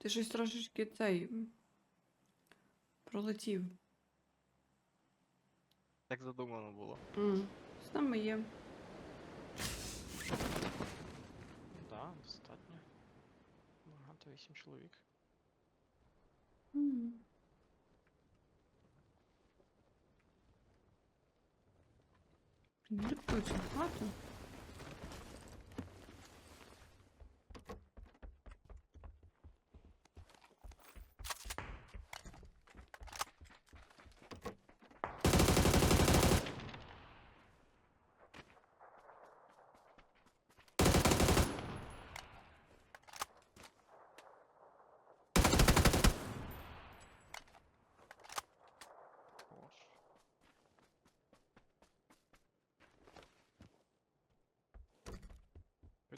Ти щось трошечки цей. Пролетів. Як задумано було. М, З нами є. Да, достатньо. Багато, вісім чоловік. Не люблю цю хату.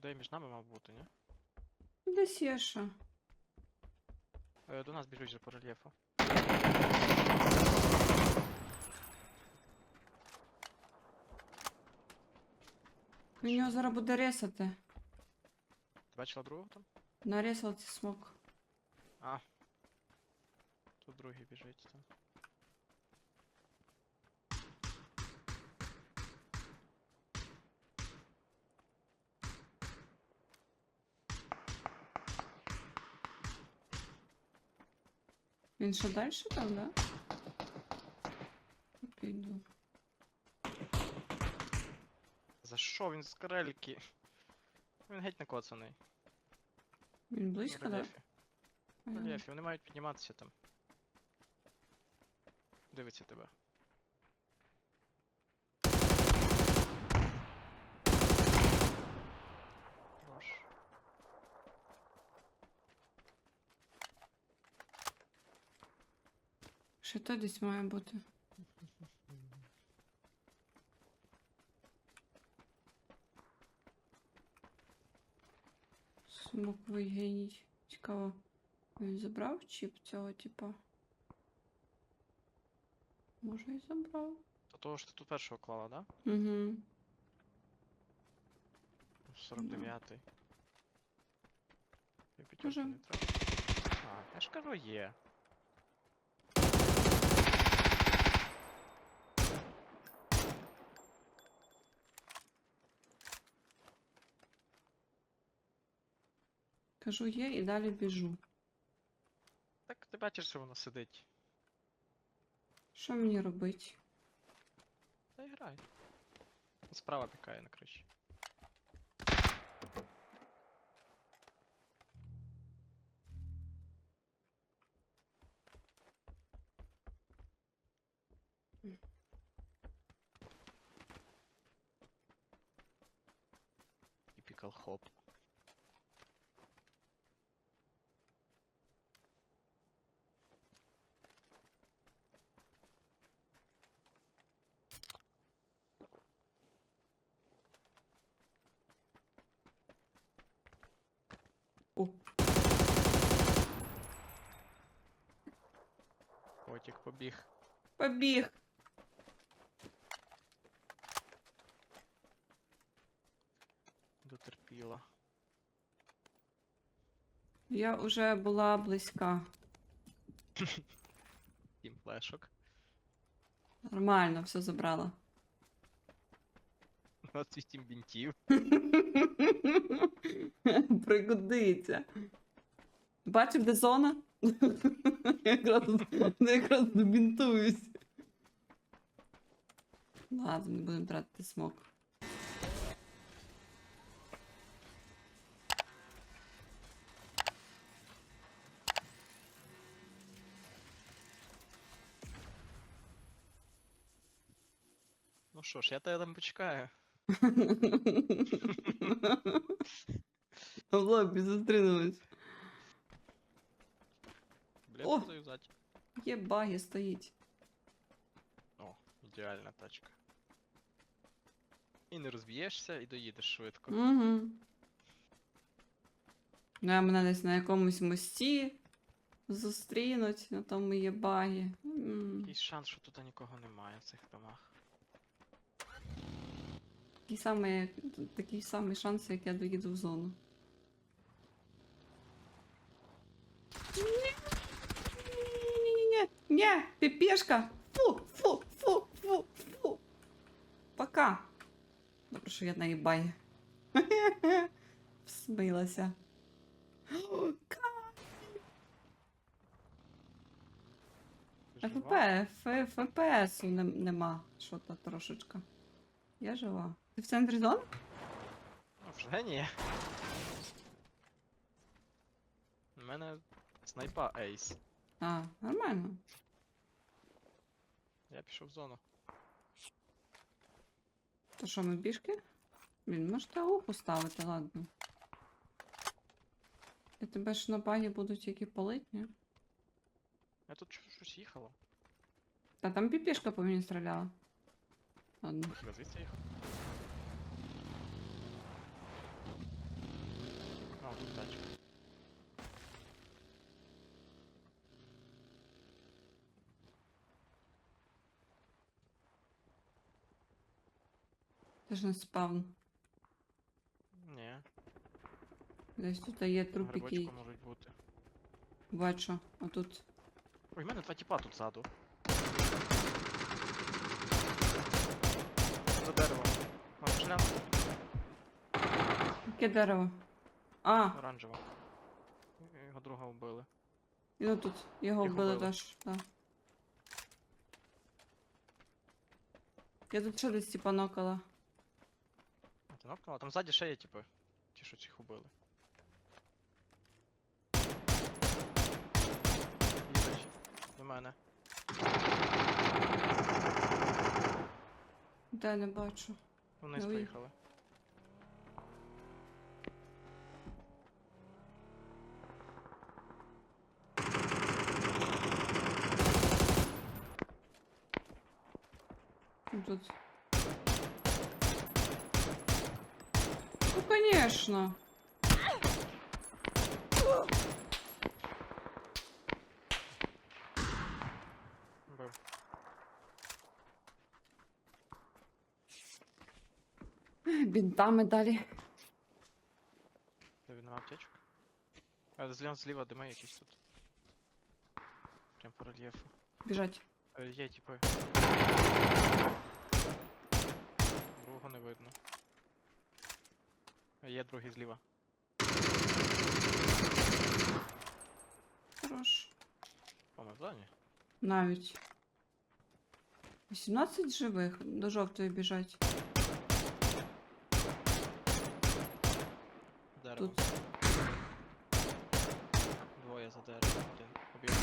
Людей між нами мав бути, ні? Десь є ще. Е, До нас біжуть же по рельєфу. Він його зараз буде ресати. Ти бачила другого там? Нарісав цей смок. А. Тут другий біжить там. Він що далі там, да? Піду. За що він з карельки? Він геть накоцаний. Він В близько, да? рельєфі. В Ага. рельєфі. Вони мають підніматися там. Дивиться тебе. Ще то десь має бути. Смоковий геній. Цікаво. Він забрав чіп цього, типа. Може і забрав. То того ж ти тут першого клала, да? Угу. 49-й. Я п'ятерку Може. не треба. А, я ж кажу, є. Кажу є і далі біжу. Так ти бачиш, що воно сидить. Що мені робить? Та й грай. Справа пікає на криші. Typical хоп. О, Котик побіг. побіг! Дотерпіла. Я вже була близька. Сім флешок. Нормально, все забрала. 28 бінтів. Пригодиться. Бачив, де зона? якраз, якраз добінтуюсь. Ладно, не будемо тратити смок. Ну що ж, я тебе там почекаю. В лобі зустрінулись. Блін, О! заюзать. Є баги стоїть. О, ідеальна тачка. І не розб'єшся, і доїдеш швидко. Угу. Да, мене десь на якомусь мості зустрінуть, на тому є баги. М, Якийсь шанс, що тут нікого немає в цих домах. Такий самий, такий самий шанс, як я доїду в зону. Не-не-не. Фу, фу, фу, фу, фу. Пока. Добре, що я наїбаю. Всмилася. Ти ФП, ФПСу нема. Що то трошечка. Я жива. Ти в центрі зони? Ну, вже ні. У мене снайпа ейс. А, нормально. Я пішов в зону. То що, ми пішки? Блін, можете аух поставити, ладно. Я тебе ж на багі буду тільки палить, ні? Я тут чую, щось їхало. Та там піпішка по мені стріляла. Ладно. Хіба звідси їхав? О, тут тачка. Це ж не спавн. Ні, Десь тут є труп, який грибочку можуть бути. бачу. Отут. Ой, в мене два тіпа тут ззаду. За деревом. Може шлям Яке дерево? А, оранжево. Його друга вбили. ну тут. Його Їх вбили вбили. теж. Да. Я тут ще десь типа нокала. А ти нокнула? Там ззаді ще є, типу. Ті, що цих убили. Їдуть до мене. Де не бачу. Вниз Ой. поїхали. Тут. Ну, конечно. Бив. Бінтами далі. Де він на аптечку? А зліва зліва дима якісь тут. Прям по рельєфу. Біжать. Е, Є, типу. Другого не видно. Е, Є другий зліва. Хорош. О, ми в зоні? Навіть. 18 живих. До жовтої біжать. Дерево. Тут. Двоє за деревом. Один. Побіг.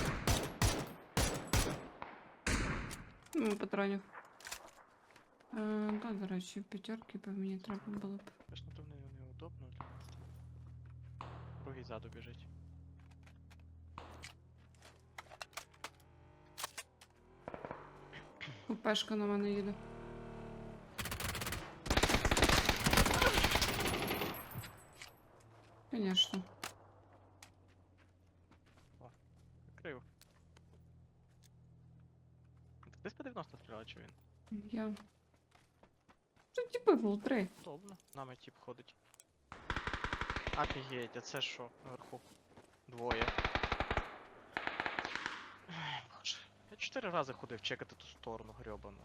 Ну, патронів. Е, да, до речі, п'ятерки б мені треба було б. Аж напевно неудобно для нас. Другий ззаду біжить. Пешка на мене їде. Конечно. Закрив. Десь по 90 стріляв, чи він? Я. Типи був три? Удобно. Нами тип ходить. Офігеть, а це що наверху? Двоє. Ой, боже. Я чотири рази ходив чекати ту сторону грьобану.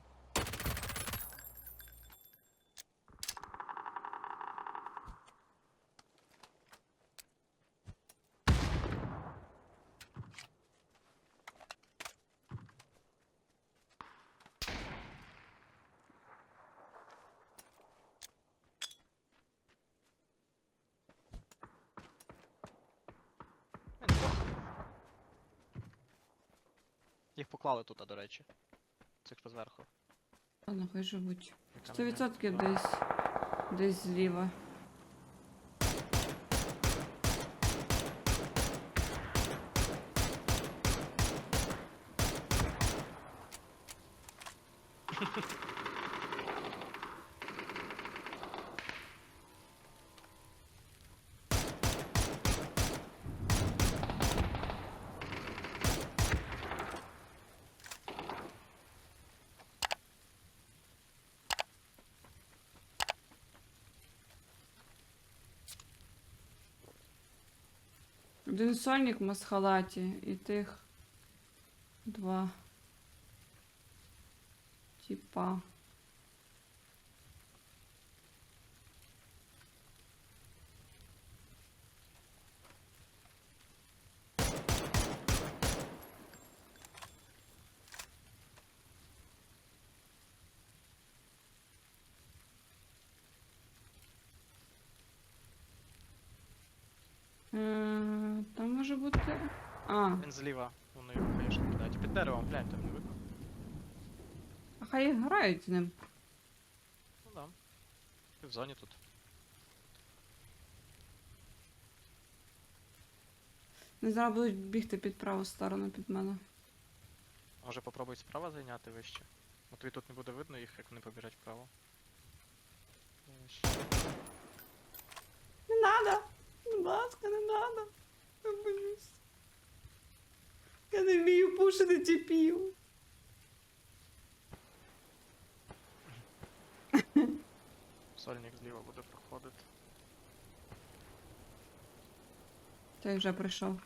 поклали тут, до речі. Цих що зверху. Ладно, ну, хай живуть. 100% десь. Десь зліва. Один сольник в масхалаті і тих два. Типа. Е, Там може бути. А, Він зліва, воно його хаєшки кидають. Під деревом, глянь, там не видно. а хай грають з ним. Ну да. Ти в зоні тут. Не зараз будуть бігти під праву сторону під мене. Може попробуй справа зайняти вище. Бо тобі тут не буде видно їх, як вони побіжать вправо. Не надо! Будь ласка, не надо. Я боюсь. Я не вмію пушити тіпів. Сольник зліва буде проходити. Той вже прийшов.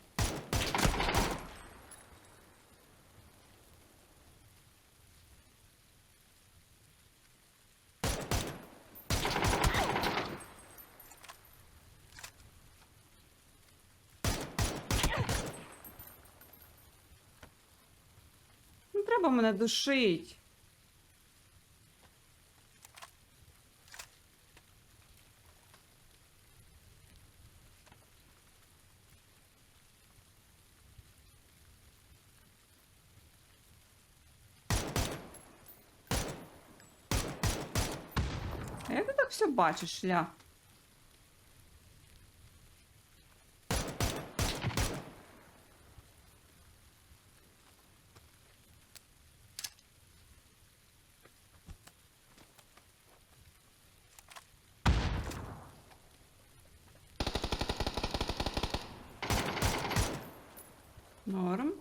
Не треба мене душить. Так все бачиш, ля? Норм.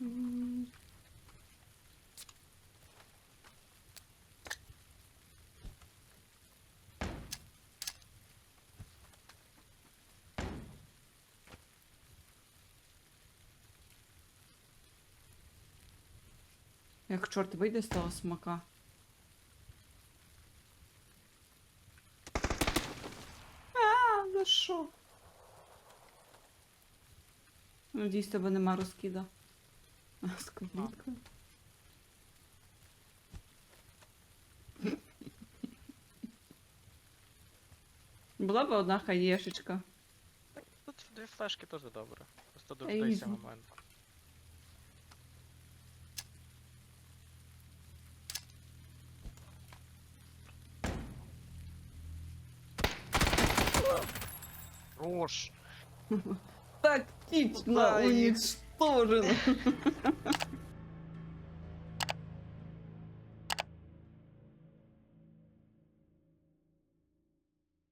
М. Як чорт вийде з того смака. А, за що? Надіюсь, тебе нема розкида. А, з квіткою. Була б одна хаєшечка. Тут дві флешки теж добре. Просто дождайся момент. Рош! Тактично уничтожено.